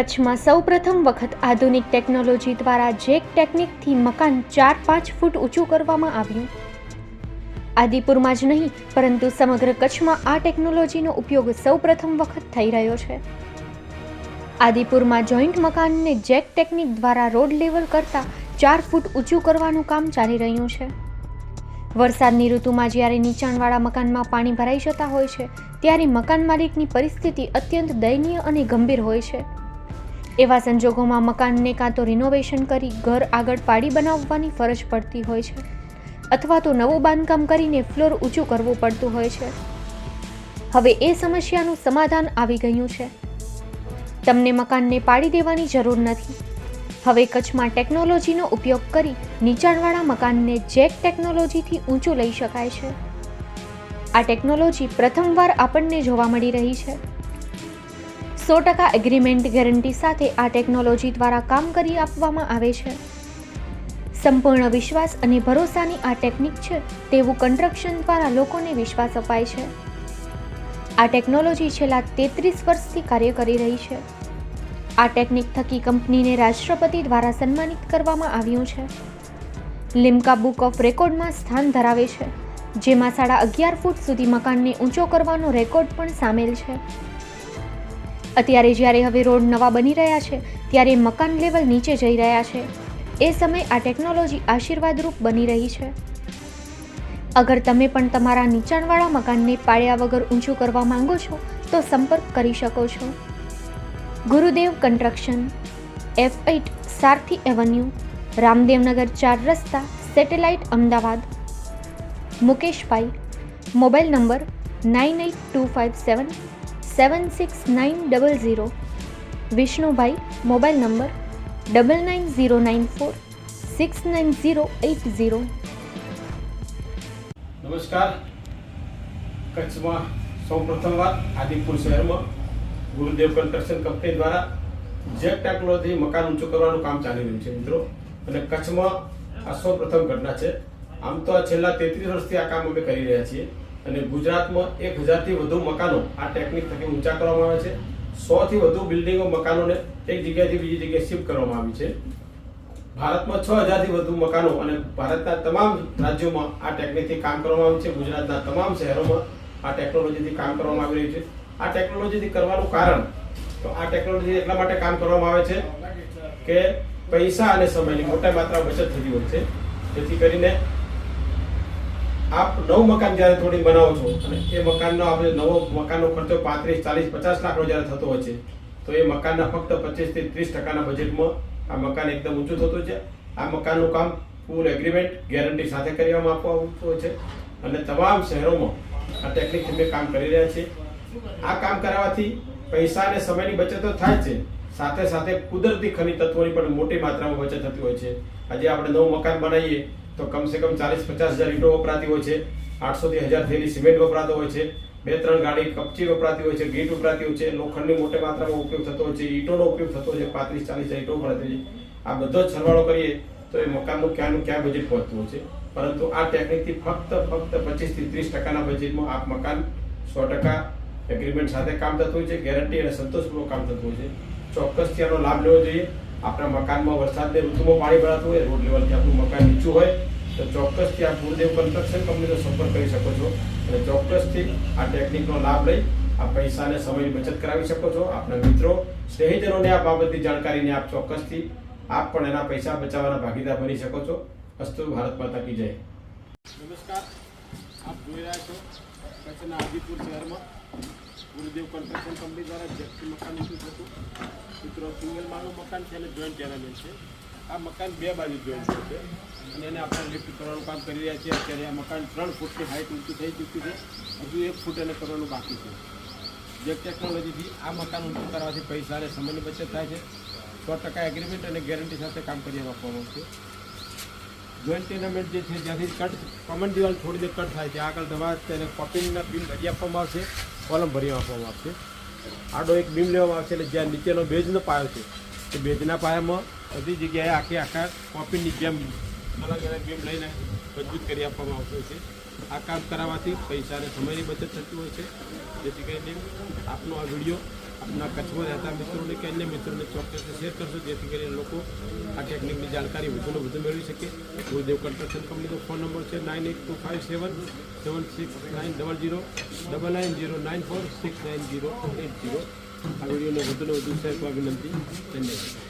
કચ્છમાં સૌપ્રથમ વખત આધુનિક ટેકનોલોજી દ્વારા જેક ટેકનિકથી મકાન ચાર પાંચ ફૂટ ઊંચું કરવામાં આવ્યું. આદિપુરમાં જ નહીં, પરંતુ સમગ્ર કચ્છમાં આ ટેકનોલોજીનો ઉપયોગ સૌપ્રથમ વખત થઈ રહ્યો છે. આદિપુરમાં જોઈન્ટ મકાનને જેક ટેકનિક દ્વારા રોડ લેવલ કરતાં ચાર ફૂટ ઊંચું કરવાનું કામ ચાલી રહ્યું છે. વરસાદની ઋતુમાં જ્યારે નીચાણવાળા મકાનમાં પાણી ભરાઈ જતા હોય છે, ત્યારે મકાન માલિકની પરિસ્થિતિ અત્યંત દયનીય અને ગંભીર હોય છે. એવા સંજોગોમાં મકાનને કાં તો રિનોવેશન કરી ઘર આગળ પાડી બનાવવાની ફરજ પડતી હોય છે, અથવા તો નવું બાંધકામ કરીને ફ્લોર ઊંચું કરવું પડતું હોય છે. હવે એ સમસ્યાનું સમાધાન આવી ગયું છે. તમને મકાનને પાડી દેવાની જરૂર નથી. હવે કચ્છમાં ટેકનોલોજીનો ઉપયોગ કરી નીચાણવાળા મકાનને જેક ટેકનોલોજીથી ઊંચું લઈ શકાય છે. આ ટેકનોલોજી પ્રથમવાર આપણને જોવા મળી રહી છે. સો ટકા એગ્રીમેન્ટ ગેરંટી સાથે આ ટેકનોલોજી દ્વારા કામ કરી આપવામાં આવે છે. સંપૂર્ણ વિશ્વાસ અને ભરોસાની આ ટેકનિક છે તેવું કન્સ્ટ્રક્શન દ્વારા લોકોને વિશ્વાસ અપાય છે. આ ટેકનોલોજી છેલ્લા તેત્રીસ વર્ષથી કાર્ય કરી રહી છે. આ ટેકનિક થકી કંપનીને રાષ્ટ્રપતિ દ્વારા સન્માનિત કરવામાં આવ્યું છે. લિમ્કા બુક ઓફ રેકોર્ડમાં સ્થાન ધરાવે છે, જેમાં સાડા અગિયાર ફૂટ સુધી મકાનને ઊંચો કરવાનો રેકોર્ડ પણ સામેલ છે. અત્યારે જ્યારે હવે રોડ નવા બની રહ્યા છે, ત્યારે મકાન લેવલ નીચે જઈ રહ્યા છે. એ સમય આ ટેકનોલોજી આશીર્વાદરૂપ બની રહી છે. અગર તમે પણ તમારા નીચાણવાળા મકાનને પાળ્યા વગર ઊંચું કરવા માંગો છો, તો સંપર્ક કરી શકો છો. Gurudev construction, F eight, Sarathi avenue, Ramdevnagar ચાર રસ્તા, Satellite Ahmedabad. Mukeshbhai, mobile number nine eight two five seven seven six nine double zero Vishnubhai mobile number double nine zero nine four six nine zero eight zero નમસ્કાર. કચ્છમાં સૌ પ્રથમવાર આદિપુર શહેરમાં Gurudev construction company દ્વારા jet technology મકાન ઊંચું કરવાનું કામ ચાલી રહ્યું છે, મિત્રો. અને કચ્છમાં આ સૌ પ્રથમ ઘટના છે. આમ તો આ છેલ્લા તેત્રીસ વર્ષથી આ કામ અમે કરી રહ્યા છીએ. અને ગુજરાતમાં એક હજારથી વધુ મકાનો આ ટેકનિક થકી ઊંચા કરવામાં આવે છે. સોથી વધુ બિલ્ડિંગો મકાનોને એક જગ્યાએથી બીજી જગ્યાએ શિફ્ટ કરવામાં આવી છે. ભારતમાં છ હજારથી વધુ મકાનો અને ભારતના તમામ રાજ્યોમાં આ ટેકનિકથી કામ કરવામાં આવ્યું છે. ગુજરાતના તમામ શહેરોમાં આ ટેકનોલોજીથી કામ કરવામાં આવી રહ્યું છે. આ ટેકનોલોજીથી કરવાનું કારણ તો આ ટેકનોલોજી એટલા માટે કામ કરવામાં આવે છે કે પૈસા અને સમયની મોટા માત્રા બચત થતી હોય છે. જેથી કરીને આપ નવું મકાન જ્યારે થોડી બનાવો છો અને એ મકાનનો આપણે નવો મકાનનો ખર્ચો પાંત્રીસ, ચાલીસ, પચાસ લાખનો જ્યારે થતો હોય છે, તો એ મકાનના ફક્ત પચીસથી ત્રીસ ટકાના બજેટમાં આ મકાન એકદમ ઊંચું થતું છે. આ મકાનનું કામ ફૂલ એગ્રીમેન્ટ ગેરંટી સાથે કરવામાં આપવામાં આવતું છે અને તમામ શહેરોમાં આ ટેકનિક અમે કામ કરી રહ્યા છીએ. આ કામ કરાવવાથી પૈસા અને સમયની બચત તો થાય છે. સાથે સાથે કુદરતી ખનિજ તત્વોની પણ મોટી માત્રામાં બચત થતી હોય છે. આજે આપણે નવું મકાન બનાવીએ તો કમસે કમ ચાલીસ પચાસ હજાર ઈંટો વપરાતી હોય છે. આઠસોથી હજાર થેલી સિમેન્ટ વપરાતો હોય છે. બે ત્રણ ગાડી કપચી વપરાતી હોય છે, ગીટ વપરાતી હોય છે, લોખંડની મોટી માત્રામાં ઉપયોગ થતો હોય છે, ઈંટોનો ઉપયોગ થતો હોય છે, પાંત્રીસ ચાલીસ હજાર ઈંટો વપરાતી હોય છે. આ બધો સરવાળો કરીએ તો એ મકાનનું ક્યાંનું ક્યાં બજેટ પહોંચતું હોય છે. પરંતુ આ ટેકનિકથી ફક્ત ફક્ત પચીસથી ત્રીસ ટકાના બજેટમાં આ મકાન સો ટકા એગ્રીમેન્ટ સાથે કામ થતું હોય છે ગેરંટી અને સંતોષપૂર્વક કામ થતું હોય છે. ચોક્કસથી આનો લાભ લેવો જોઈએ. આપણા મકાનમાં વરસાદની ઋતુમાં પાણી ભરાતું હોય રોડ લેવલથી આપણું મકાન નીચું હોય, તો ચોક્કસથી આ ગુરુદેવ કન્સ્ટ્રક્શન કંપનીનો સંપર્ક કરી શકો છો. અને ચોક્કસથી આ ટેકનિકનો લાભ લઈ આ પૈસાને સમયની બચત કરાવી શકો છો. આપણા મિત્રો સ્નેહિતોને આ બાબતની જાણકારીને આપ ચોક્કસથી આપ પણ એના પૈસા બચાવવાના ભાગીદાર બની શકો છો. અસ્તુ ભારત માતા કી જય. નમસ્કાર. આપ જોઈ રહ્યા છો કચ્છના આદિપુર શહેરમાં ગુરુદેવ કન્સ્ટ્રક્શન કંપની દ્વારા જેટલું મકાન લીધું હતું, મિત્રો, સિંગલ માળનું મકાન છે અને જોઈન્ટ એલિમેન્ટ છે. આ મકાન બે બાજુ જોઈન્ટ છે અને એને આપણે લિફ્ટ કરવાનું કામ કરી રહ્યા છીએ. અત્યારે આ મકાન ત્રણ ફૂટની હાઇટ ઊંચું થઈ ચૂક્યું છે. હજુ એક ફૂટ એને કરવાનું બાકી છે. જે ટેકનોલોજીથી આ મકાન ઊંચું કરવાથી પૈસા અને સમયની બચત થાય છે. સો ટકા એગ્રીમેન્ટ અને ગેરંટી સાથે કામ કરી આપવામાં આવશે જોઈન્ટ ટેનામેન્ટ જે છે જ્યાંથી કટ કોમન દિવાલ દેર કટ થાય છે. આગળ દવા તેને કોપિંગના બીમ ભરી આપવામાં આવશે કોલમ ભરી આપવામાં આવશે. આડો એક બીમ લેવામાં આવશે એટલે જ્યાં નીચેનો બેઝનો પાયો છે, તે બેઝના પાયામાં બધી જગ્યાએ આખી આખા કોપીની જેમ અલગ અલગ બીમ લઈને મજબૂત કરી આપવામાં આવતું છે. આ કામ કરાવવાથી પૈસાને સમયની બચત થતી હોય છે. જેથી કરીને આપનો આ વીડિયો આપના કચ્છમાં રહેતા મિત્રોને કે અન્ય મિત્રોને ચોક્કસ શેર કરશો જેથી કરીને લોકો આ ટેકનિકની જાણકારી વધુને વધુ મેળવી શકે. ગુરુદેવ કન્સ્ટ્રક્શન કંપનીનો ફોન નંબર છે nine eight two five seven seven six nine double zero double nine zero nine four six nine zero eight zero આ વિડીયોને વધુને વધુ શેર કરવા વિનંતી. ધન્યવાદ.